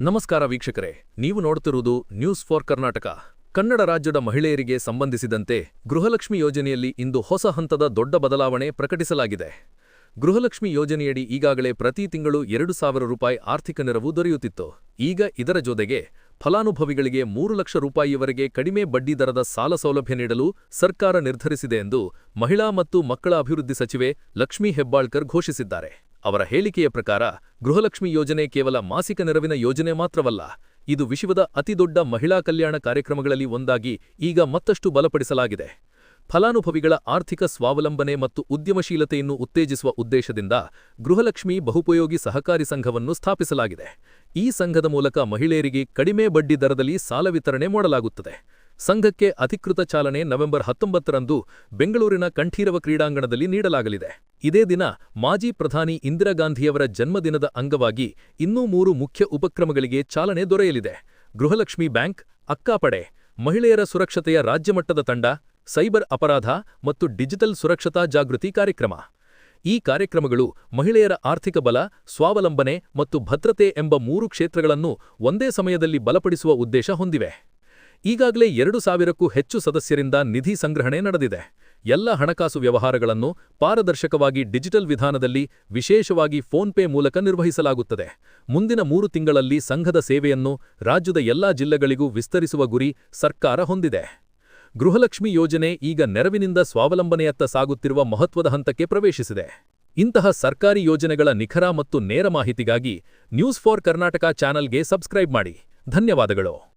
ನಮಸ್ಕಾರ ವೀಕ್ಷಕರೇ, ನೀವು ನೋಡುತ್ತಿರುವುದು ನ್ಯೂಸ್ ಫಾರ್ ಕರ್ನಾಟಕ ಕನ್ನಡ ರಾಜ್ಯದ ಮಹಿಳೆಯರಿಗೆ ಸಂಬಂಧಿಸಿದಂತೆ ಗೃಹಲಕ್ಷ್ಮಿ ಯೋಜನೆಯಲ್ಲಿ ಇಂದು ಹೊಸ ಹಂತದ ದೊಡ್ಡ ಬದಲಾವಣೆ ಪ್ರಕಟಿಸಲಾಗಿದೆ. ಗೃಹಲಕ್ಷ್ಮಿ ಯೋಜನೆಯಡಿ ಈಗಾಗಲೇ ಪ್ರತಿ ತಿಂಗಳು ಎರಡು ಸಾವಿರ ರೂಪಾಯಿ ಆರ್ಥಿಕ ನೆರವು ದೊರೆಯುತ್ತಿತ್ತು. ಈಗ ಇದರ ಜೊತೆಗೆ ಫಲಾನುಭವಿಗಳಿಗೆ ಮೂರು ಲಕ್ಷ ರೂಪಾಯಿಯವರೆಗೆ ಕಡಿಮೆ ಬಡ್ಡಿದರದ ಸಾಲ ಸೌಲಭ್ಯ ನೀಡಲು ಸರ್ಕಾರ ನಿರ್ಧರಿಸಿದೆ ಎಂದು ಮಹಿಳಾ ಮತ್ತು ಮಕ್ಕಳ ಅಭಿವೃದ್ಧಿ ಸಚಿವೆ ಲಕ್ಷ್ಮೀ ಹೆಬ್ಬಾಳ್ಕರ್ ಘೋಷಿಸಿದ್ದಾರೆ. ಅವರ ಹೇಳಿಕೆಯ ಪ್ರಕಾರ ಗೃಹಲಕ್ಷ್ಮಿ ಯೋಜನೆ ಕೇವಲ ಮಾಸಿಕ ನೆರವಿನ ಯೋಜನೆ ಮಾತ್ರವಲ್ಲ, ಇದು ವಿಶ್ವದ ಅತಿದೊಡ್ಡ ಮಹಿಳಾ ಕಲ್ಯಾಣ ಕಾರ್ಯಕ್ರಮಗಳಲ್ಲಿ ಒಂದಾಗಿ ಈಗ ಮತ್ತಷ್ಟು ಬಲಪಡಿಸಲಾಗಿದೆ. ಫಲಾನುಭವಿಗಳ ಆರ್ಥಿಕ ಸ್ವಾವಲಂಬನೆ ಮತ್ತು ಉದ್ಯಮಶೀಲತೆಯನ್ನು ಉತ್ತೇಜಿಸುವ ಉದ್ದೇಶದಿಂದ ಗೃಹಲಕ್ಷ್ಮಿ ಬಹುಪಯೋಗಿ ಸಹಕಾರಿ ಸಂಘವನ್ನು ಸ್ಥಾಪಿಸಲಾಗಿದೆ. ಈ ಸಂಘದ ಮೂಲಕ ಮಹಿಳೆಯರಿಗೆ ಕಡಿಮೆ ಬಡ್ಡಿ ದರದಲ್ಲಿ ಸಾಲ ವಿತರಣೆ ಮಾಡಲಾಗುತ್ತದೆ. ಸಂಘಕ್ಕೆ ಅಧಿಕೃತ ಚಾಲನೆ ನವೆಂಬರ್ ಹತ್ತೊಂಬತ್ತರಂದು ಬೆಂಗಳೂರಿನ ಕಂಠೀರವ ಕ್ರೀಡಾಂಗಣದಲ್ಲಿ ನೀಡಲಾಗಲಿದೆ. ಇದೇ ದಿನ ಮಾಜಿ ಪ್ರಧಾನಿ ಇಂದಿರಾ ಗಾಂಧಿಯವರ ಜನ್ಮದಿನದ ಅಂಗವಾಗಿ ಇನ್ನೂ ಮೂರು ಮುಖ್ಯ ಉಪಕ್ರಮಗಳಿಗೆ ಚಾಲನೆ ದೊರೆಯಲಿದೆ. ಗೃಹಲಕ್ಷ್ಮಿ ಬ್ಯಾಂಕ್ ಅಕ್ಕಾಪಡೆ ಮಹಿಳೆಯರ ಸುರಕ್ಷತೆಯ ರಾಜ್ಯಮಟ್ಟದ ತಂಡ, ಸೈಬರ್ ಅಪರಾಧ ಮತ್ತು ಡಿಜಿಟಲ್ ಸುರಕ್ಷತಾ ಜಾಗೃತಿ ಕಾರ್ಯಕ್ರಮ. ಈ ಕಾರ್ಯಕ್ರಮಗಳು ಮಹಿಳೆಯರ ಆರ್ಥಿಕ ಬಲ, ಸ್ವಾವಲಂಬನೆ ಮತ್ತು ಭದ್ರತೆ ಎಂಬ ಮೂರು ಕ್ಷೇತ್ರಗಳನ್ನು ಒಂದೇ ಸಮಯದಲ್ಲಿ ಬಲಪಡಿಸುವ ಉದ್ದೇಶ ಹೊಂದಿವೆ. ಈಗಾಗಲೇ ಎರಡು ಸಾವಿರಕ್ಕೂ ಹೆಚ್ಚು ಸದಸ್ಯರಿಂದ ನಿಧಿ ಸಂಗ್ರಹಣೆ ನಡೆದಿದೆ. ಎಲ್ಲ ಹಣಕಾಸು ವ್ಯವಹಾರಗಳನ್ನು ಪಾರದರ್ಶಕವಾಗಿ ಡಿಜಿಟಲ್ ವಿಧಾನದಲ್ಲಿ ವಿಶೇಷವಾಗಿ ಫೋನ್ಪೇ ಮೂಲಕ ನಿರ್ವಹಿಸಲಾಗುತ್ತದೆ. ಮುಂದಿನ ಮೂರು ತಿಂಗಳಲ್ಲಿ ಸಂಘದ ಸೇವೆಯನ್ನು ರಾಜ್ಯದ ಎಲ್ಲಾ ಜಿಲ್ಲೆಗಳಿಗೂ ವಿಸ್ತರಿಸುವ ಗುರಿ ಸರ್ಕಾರ ಹೊಂದಿದೆ. ಗೃಹಲಕ್ಷ್ಮಿ ಯೋಜನೆ ಈಗ ನೆರವಿನಿಂದ ಸ್ವಾವಲಂಬನೆಯತ್ತ ಸಾಗುತ್ತಿರುವ ಮಹತ್ವದ ಹಂತಕ್ಕೆ ಪ್ರವೇಶಿಸಿದೆ. ಇಂತಹ ಸರ್ಕಾರಿ ಯೋಜನೆಗಳ ನಿಖರ ಮತ್ತು ನೇರ ಮಾಹಿತಿಗಾಗಿ ನ್ಯೂಸ್ ಫಾರ್ ಕರ್ನಾಟಕ ಚಾನಲ್ಗೆ ಸಬ್ಸ್ಕ್ರೈಬ್ ಮಾಡಿ. ಧನ್ಯವಾದಗಳು.